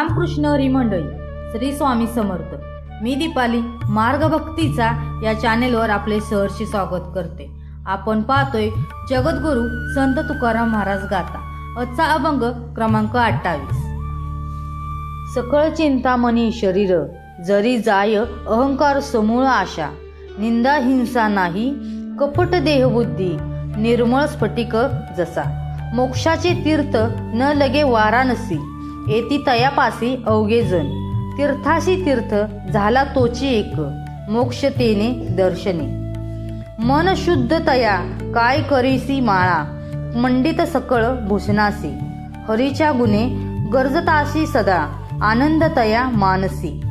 रामकृष्ण हरी मंडळी श्री स्वामी समर्थ. मी दीपाली मार्गभक्तीचा या चॅनेलवर आपले सहर्षी स्वागत करते. आपण पाहतोय जगद्गुरू संत तुकाराम महाराज गाता आजचा अभंग क्रमांक अठ्ठावीस. सकळ चिंतामणी शरीर जरी जाय अहंकार समूळ आशा. निंदा हिंसा नाही कपट देहबुद्धी निर्मळ स्फटिक जसा. मोक्षाचे तीर्थ न लगे वाराणसी येती तयापासी अवघे जण. तीर्थाशी तीर्थ झाला तोची एक. मोक्षतेने दर्शने. मन शुद्ध तया काय करीसी माळा. मंडित सकळ भूषणासी हरीच्या गुणे गरजताशी सदा आनंद तया मानसी.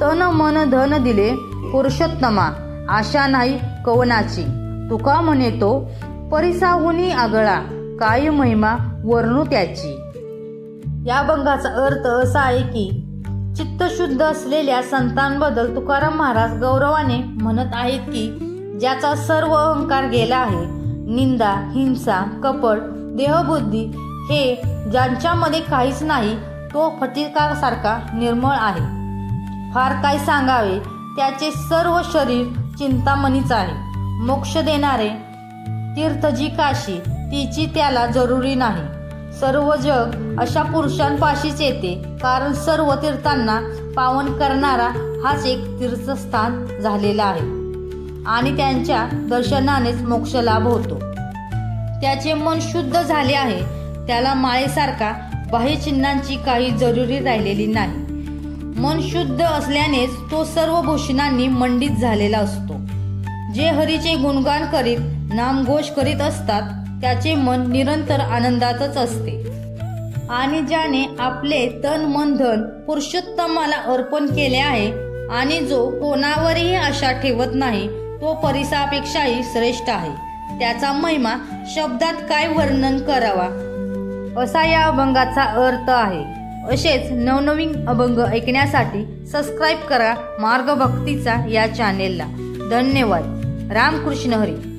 तन मन धन दिले पुरुषोत्तमा आशा नाही कवनाची. तुका म्हणे तो परिसाहुनी आगळा काय महिमा वर्णू त्याची. या अभंगाचा अर्थ असा आहे की चित्तशुद्ध असलेल्या संतांबद्दल तुकाराम महाराज गौरवाने म्हणत आहेत की ज्याचा सर्व अहंकार गेला आहे निंदा हिंसा कपट देहबुद्धी हे ज्यांच्यामध्ये काहीच नाही तो फटिकासारखा निर्मळ आहे. फार काय सांगावे त्याचे सर्व शरीर चिंतामणीच आहे. मोक्ष देणारे तीर्थजी काशी तिची त्याला जरुरी नाही. सर्व जग अशा पुरुषांपाशीच येते. कारण सर्व तीर्थांना पावन करणारा हाच एक तीर्थस्थान झालेला आहे. आणि त्यांच्या दर्शनानेच मोक्ष लाभ होतो. त्याचे मन शुद्ध झाले आहे. त्याला माळेसारखा बाह्य चिन्हांची काही जरुरी राहिलेली नाही. मन शुद्ध असल्यानेच तो सर्व भूषणांनी मंडित झालेला असतो. जे हरीचे गुणगान करीत नामघोष करीत असतात त्याचे मन निरंतर आनंदातच असते. आणि ज्याने आपले तन मन धन पुरुषोत्तमाला अर्पण केले आहे आणि जो कोणावरही आशा ठेवत नाही तो परिसापेक्षाही श्रेष्ठ आहे. त्याचा महिमा शब्दात काय वर्णन करावा? असा या अभंगाचा अर्थ आहे. असेच नवनवीन अभंग ऐकण्यासाठी सबस्क्राईब करा मार्गभक्तीचा या चॅनेलला धन्यवाद. रामकृष्ण हरी.